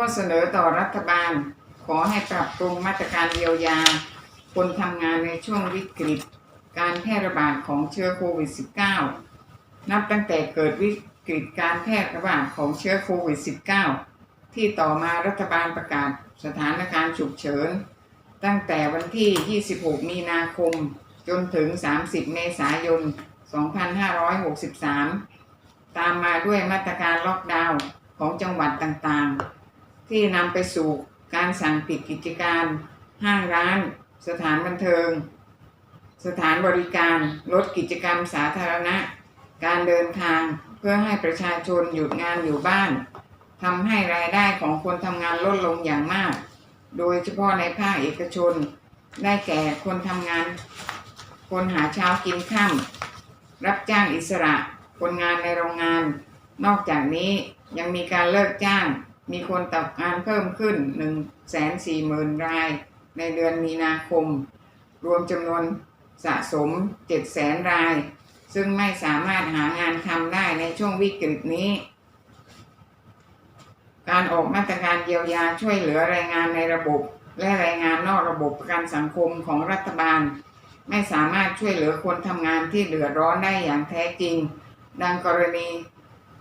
ข้อเสนอต่อรัฐบาล ขอให้ปรับปรุงมาตรการเยียวยา คนทำงานในช่วงวิกฤต การแพร่ระบาดของเชื้อโควิด -19 นับตั้งแต่เกิดวิกฤตการแพร่ระบาดของเชื้อโควิด -19 ที่ต่อมารัฐบาลประกาศสถานการณ์ฉุกเฉิน ตั้งแต่วันที่ 26 มีนาคม จนถึง 30 เมษายน 2563 ตามมาด้วยมาตรการล็อกดาวน์ของจังหวัดต่างๆ ที่นำไปสู่การสั่งปิดกิจการ ห้างร้าน สถานบันเทิง สถานบริการลดกิจกรรมสาธารณะ การเดินทางเพื่อให้ประชาชนหยุดงานอยู่บ้านทำให้รายได้ของคนทำงานลดลงอย่างมาก โดยเฉพาะในภาคเอกชน ได้แก่คนทำงาน คนหาเช้ากินค่ำรับจ้างอิสระ คนงานในโรงงาน นอกจากนี้ยังมีการเลิกจ้าง มีคนตกงานเพิ่มขึ้น 1 4 0 0 0 0 ราย ในเดือนมีนาคม รวมจำนวนสะสม7 0 0 0 0 ราย ซึ่งไม่สามารถหางานทำได้ในช่วงวิกฤตนี้ การออกมาตรการเยียวยาช่วยเหลือแรงงานในระบบ และแรงงานนอกระบบประกันสังคมของรัฐบาล ไม่สามารถช่วยเหลือคนทำงานที่เดือดร้อนได้อย่างแท้จริง ดังกรณี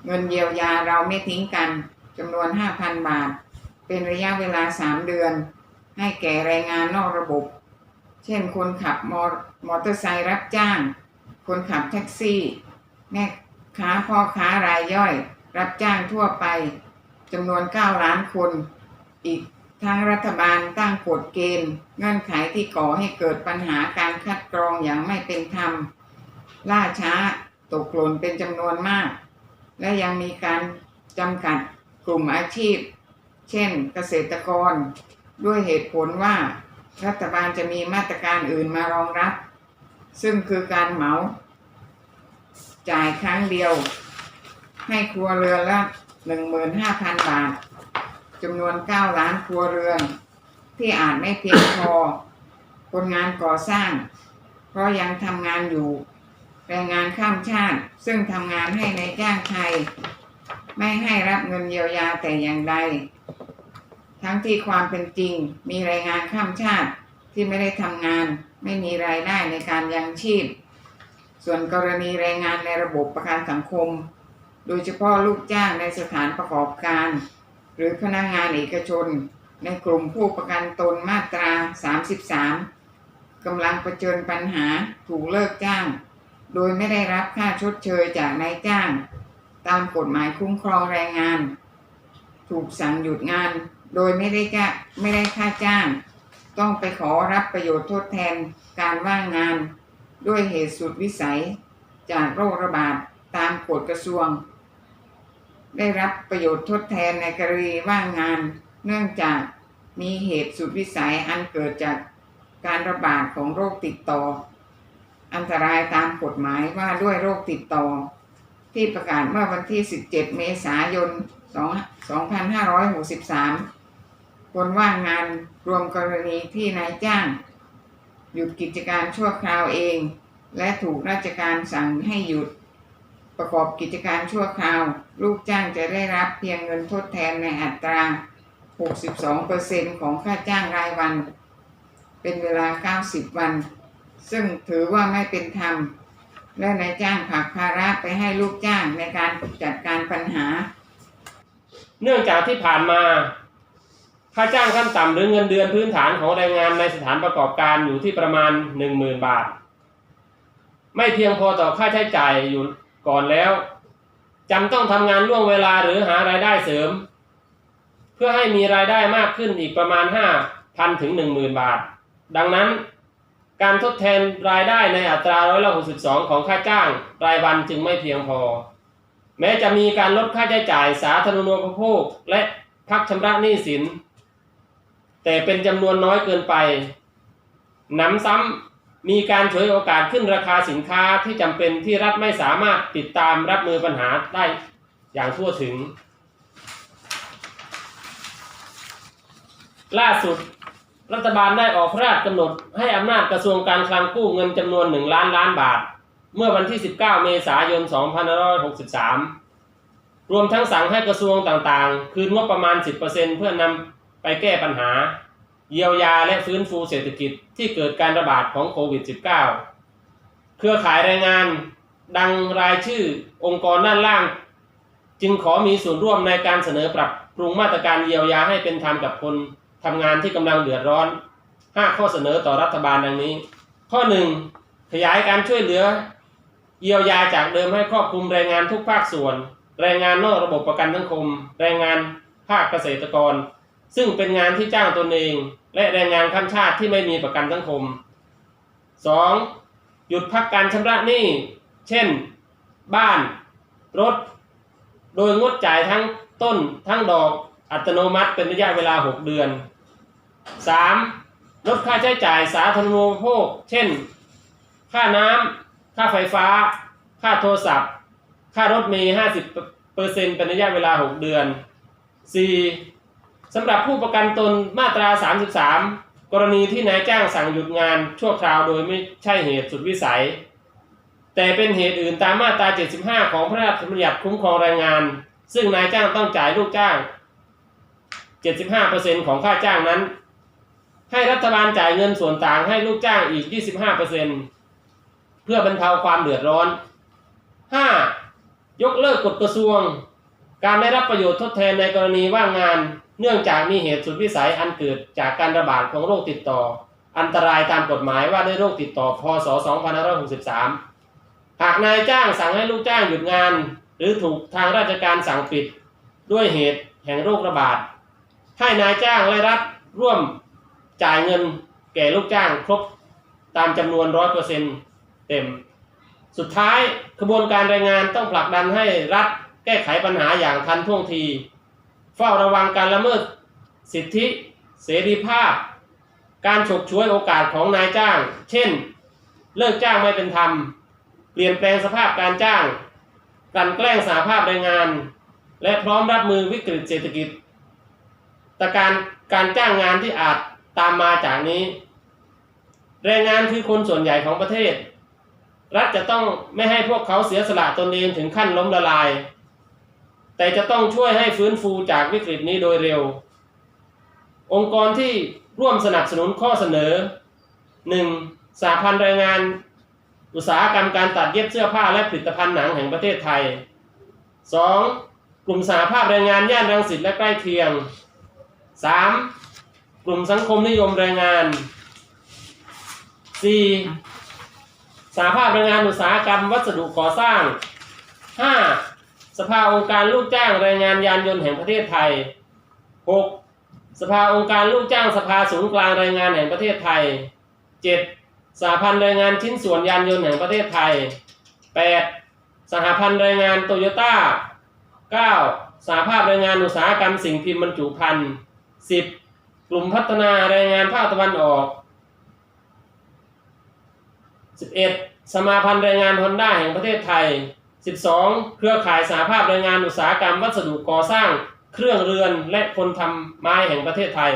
เงินเยียวยาเราไม่ทิ้งกัน จำนวน 5,000 บาท เป็นระยะเวลา 3 เดือน ให้แก่แรงงานนอกระบบ เช่นคนขับมอมอเตอร์ไซค์รับจ้าง คนขับแท็กซี่ แม่ค้าพ่อค้ารายย่อย รับจ้างทั่วไปจำนวน 9 ล้านคน อีกทั้งรัฐบาลตั้งกฎเกณฑ์ เงื่อนไขที่ก่อให้เกิดปัญหาการคัดกรองอย่างไม่เป็นธรรม ล่าช้าตกหล่นเป็นจำนวนมาก และยังมีการจำกัด กลุ่มอาชีพ เช่นเกษตรกร ด้วยเหตุผลว่ารัฐบาลจะมีมาตรการอื่นมารองรับ ซึ่งคือการเหมา จ่ายครั้งเดียว ให้ครัวเรือนละ 15,000 บาทจำนวน 9 ล้านครัวเรือน ที่อาจไม่เพียงพอ คนงานก่อสร้าง เพราะยังทำงานอยู่ แรงงานข้ามชาติซึ่งทำงานให้ในจ้างไทย ไม่ให้รับเงินเยียวยาแต่อย่างใด ทั้งที่ความเป็นจริง มีแรงงานข้ามชาติที่ไม่ได้ทำงาน ไม่มีรายได้ในการยังชีพ ส่วนกรณีแรงงานในระบบประกันสังคม โดยเฉพาะลูกจ้างในสถานประกอบการ หรือพนักงานเอกชน ในกลุ่มผู้ประกันตนมาตรา 33กำลังประเจญปัญหาถูกเลิกจ้าง โดยไม่ได้รับค่าชดเชยจากนายจ้าง ตามกฎหมายคุ้มครองแรงงาน ถูกสั่งหยุดงาน โดยไม่ได้จ้าไม่ได้ค่าจ้าง ต้องไปขอรับประโยชน์ทดแทนการว่างงาน ด้วยเหตุสุดวิสัยจากโรคระบาดตามกฎกระทรวง ได้รับประโยชน์ทดแทนในกรณีว่างงาน เนื่องจากมีเหตุสุดวิสัยอันเกิดจากการระบาดของโรคติดต่อ อันตรายตามกฎหมายว่าด้วยโรคติดต่อ ที่ประกาศเมื่อวันที่ 17 เมษายน 2563 คนว่างงานรวมกรณีที่นายจ้าง หยุดกิจการชั่วคราวเอง และถูกราชการสั่งให้หยุด ประกอบกิจการชั่วคราว ลูกจ้างจะได้รับเพียงเงินทดแทนในอัตรา 62%ของค่าจ้างรายวัน เป็นเวลา 90 วัน ซึ่งถือว่าไม่เป็นธรรม และนายจ้างผลักภาระไปให้ลูกจ้างในการจัดการปัญหา เนื่องจากที่ผ่านมาค่าจ้างขั้นต่ำหรือเงินเดือนพื้นฐานของแรงงานในสถานประกอบการอยู่ที่ประมาณหนึ่งหมื่นบาท ไม่เพียงพอต่อค่าใช้จ่ายอยู่ก่อนแล้วจำต้องทำงานล่วงเวลาหรือหารายได้เสริม เพื่อให้มีรายได้มากขึ้นอีกประมาณห้าพันถึงหนึ่งหมื่นบาท ดังนั้น การทดแทนรายได้ในอัตราร้อยละหกสิบสองของค่าจ้างรายวันจึงไม่เพียงพอ แม้จะมีการลดค่าใช้จ่ายสาธารณูปโภคและพักชำระหนี้สิน แต่เป็นจำนวนน้อยเกินไปหนำซ้ำมีการฉวยโอกาสขึ้นราคาสินค้าที่จำเป็นที่รัฐไม่สามารถติดตามรับมือปัญหาได้อย่างทั่วถึง ล่าสุด รัฐบาลได้ออกพระราชกำหนดให้อำนาจกระทรวงการคลังกู้เงินจำนวนหนึ่งล้านล้านบาท เมื่อวันที่ 19 เมษายน 2563 รวมทั้งสั่งให้กระทรวงต่างๆ คืนงบประมาณ 10%เพื่อนำไปแก้ปัญหา เยียวยาและฟื้นฟูเศรษฐกิจที่เกิดการระบาดของโควิด -19 เครือข่ายแรงงานดังรายชื่อองค์กรด้านล่าง จึงขอมีส่วนร่วมในการเสนอปรับปรุงมาตรการเยียวยาให้เป็นธรรมกับคน ทำงานที่กำลังเดือดร้อน 5 ข้อเสนอต่อรัฐบาลดังนี้ ข้อ 1 ขยายการช่วยเหลือ เยียวยาจากเดิมให้ครอบคลุมแรงงานทุกภาคส่วน แรงงานนอกระบบประกันสังคม แรงงานภาคเกษตรกร ซึ่งเป็นงานที่จ้างตนเอง และแรงงานข้ามชาติที่ไม่มีประกันสังคม 2. หยุดพักการชำระหนี้ เช่น บ้าน รถ โดยงดจ่ายทั้งต้นทั้งดอกอัตโนมัติเป็นระยะเวลา 6 เดือน 3. ลดค่าใช้จ่ายสาธารณูปโภค เช่น ค่าน้ำ ค่าไฟฟ้า ค่าโทรศัพท์ ค่ารถเมล์50เปอร์เซ็นเป็นระยะเวลา 6 เดือน 4. สำหรับผู้ประกันตนมาตรา 33 กรณีที่นายจ้างสั่งหยุดงานชั่วคราวโดยไม่ใช่เหตุสุดวิสัย แต่เป็นเหตุอื่นตามมาตรา 75 ของพระราชบัญญัติคุ้มครองแรงงาน ซึ่งนายจ้างต้องจ่ายลูกจ้าง 75%ของค่าจ้างนั้น ให้รัฐบาลจ่ายเงินส่วนต่างให้ลูกจ้างอีก 25%เเพื่อบรรเทาความเดือดร้อน 5. ยกเลิกกฎกระทรวง การได้รับประโยชน์ทดแทนในกรณีว่างงาน เนื่องจากมีเหตุสุดวิสัยอันเกิดจากการระบาดของโรคติดต่อ อันตรายตามกฎหมายว่าด้วยโรคติดต่อพศ 2563 หากนายจ้างสั่งให้ลูกจ้างหยุดงาน หรือถูกทางราชการสั่งปิด ด้วยเหตุแห่งโรคระบาด ให้นายจ้างและรัฐร่วม จ่ายเงินแก่ลูกจ้างครบตามจำนวน100%เต็ม สุดท้ายกระบวนการแรงงานต้องผลักดันให้รัฐแก้ไขปัญหาอย่างทันท่วงที เฝ้าระวังการละเมิดสิทธิเสรีภาพ การฉกฉวยโอกาสของนายจ้าง เช่น เลิกจ้างไม่เป็นธรรม เปลี่ยนแปลงสภาพการจ้างกลั่นแกล้งสาภาพแรงงาน และพร้อมรับมือวิกฤตเศรษฐกิจ แต่การการจ้างงานที่อาจ ตามมาจากนี้ แรงงานคือคนส่วนใหญ่ของประเทศ รัฐจะต้องไม่ให้พวกเขาเสียสละตนเองถึงขั้นล้มละลาย แต่จะต้องช่วยให้ฟื้นฟูจากวิกฤตนี้โดยเร็ว องค์กรที่ร่วมสนับสนุนข้อเสนอ 1. สาพันธ์แรงงาน อุตสาหกรรมการตัดเย็บเสื้อผ้าและผลิตภัณฑ์หนังแห่งประเทศไทย 2. กลุ่มสาภาพแรงงานย่านรังสิตและใกล้เคียง 3. กลุ่มสังคมนิยมแรงงาน 4. สาภาพแรงงานอุตสาหกรรมวัสดุก่อสร้าง 5. สภาองค์การลูกจ้างแรงงานยานยนต์แห่งประเทศไทย 6. สภาองค์การลูกจ้างสภาศูนย์กลางแรงงานแห่งประเทศไทย 7. สหพันธ์แรงงานชิ้นส่วนยานยนต์แห่งประเทศไทย 8. สหพันธ์แรงงานโตโยต้า 9. สหภาพแรงงานอุตสาหกรรมสิ่งพิมพ์บรรจุภัณฑ์ 10. กลุ่มพัฒนาแรงงานภาคตะวันออก 11. สมาพันธ์แรงงานฮอนด้าแห่งประเทศไทย 12. เครือข่ายสาภาพแรงงานอุตสาหกรรมวัสดุก่อสร้าง เครื่องเรือนและคนทำไม้แห่งประเทศไทย